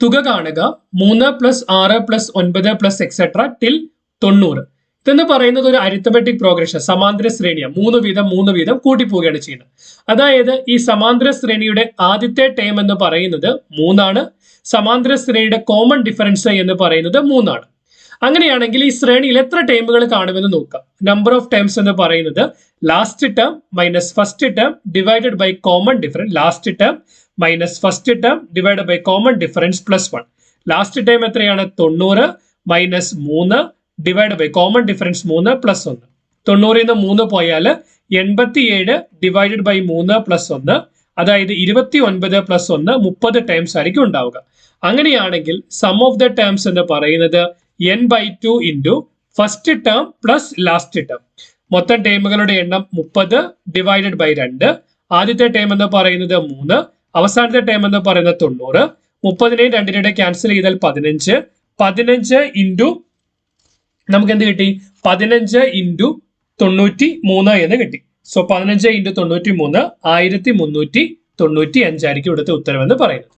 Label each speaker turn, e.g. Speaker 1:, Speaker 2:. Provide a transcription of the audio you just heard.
Speaker 1: തുക കാണുക. മൂന്ന് പ്ലസ് ആറ് പ്ലസ് ഒൻപത് പ്ലസ് എക്സെട്ര ടിൽ തൊണ്ണൂറ്. ഇതെന്ന് പറയുന്നത് ഒരു അരിത്തമെറ്റിക് പ്രോഗ്രഷൻ സമാന്തര ശ്രേണിയാണ് മൂന്ന് വീതം മൂന്ന് വീതം കൂട്ടിപ്പോവുകയാണ് ചെയ്യുന്നത്. അതായത് ഈ സമാന്തര ശ്രേണിയുടെ ആദ്യത്തെ ടേം എന്ന് പറയുന്നത് മൂന്നാണ്. സമാന്തര ശ്രേണിയുടെ കോമൺ ഡിഫറൻസ് എന്ന് പറയുന്നത് മൂന്നാണ്. അങ്ങനെയാണെങ്കിൽ ഈ ശ്രേണിയിൽ എത്ര ടേമുകൾ കാണുമെന്ന് നോക്കാം. നമ്പർ ഓഫ് ടേംസ് എന്ന് പറയുന്നത് last term minus first term divided by common difference last term minus first term divide by common difference plus one last time എത്രയാണ്? തൊണ്ണൂറ് മൈനസ് മൂന്ന് ഡിവൈഡ് ബൈ കോമൺ ഡിഫറൻസ് മൂന്ന് പ്ലസ് ഒന്ന്. തൊണ്ണൂറിൽ നിന്ന് മൂന്ന് പോയാൽ എൺപത്തിയേഴ് ഡിവൈഡഡ് ബൈ മൂന്ന് പ്ലസ് ഒന്ന്. അതായത് ഇരുപത്തി ഒൻപത് പ്ലസ് ഒന്ന് മുപ്പത് ടൈംസ് ആയിരിക്കും ഉണ്ടാവുക. അങ്ങനെയാണെങ്കിൽ സം ഓഫ് ദ ടേംസ് എന്ന് പറയുന്നത് n by two into first term plus last term മൊത്തം ടേമുകളുടെ എണ്ണം മുപ്പത് ഡിവൈഡഡ് ബൈ രണ്ട്. ആദ്യത്തെ ടേം എന്ന് പറയുന്നത് മൂന്ന്. അവസാനത്തെ ടേം എന്ന് പറയുന്നത് തൊണ്ണൂറ്. മുപ്പതിനെയും രണ്ടിനെയും ക്യാൻസൽ ചെയ്താൽ പതിനഞ്ച്. പതിനഞ്ച് ഇന്റു നമുക്ക് എന്ത് കിട്ടി? പതിനഞ്ച് ഇന്റു തൊണ്ണൂറ്റി മൂന്ന് എന്ന് കിട്ടി. സോ പതിനഞ്ച് ഇന്റു തൊണ്ണൂറ്റി മൂന്ന് ആയിരത്തി മുന്നൂറ്റി തൊണ്ണൂറ്റി അഞ്ചായിരിക്കും ഇവിടുത്തെ ഉത്തരവെന്ന് പറയുന്നത്.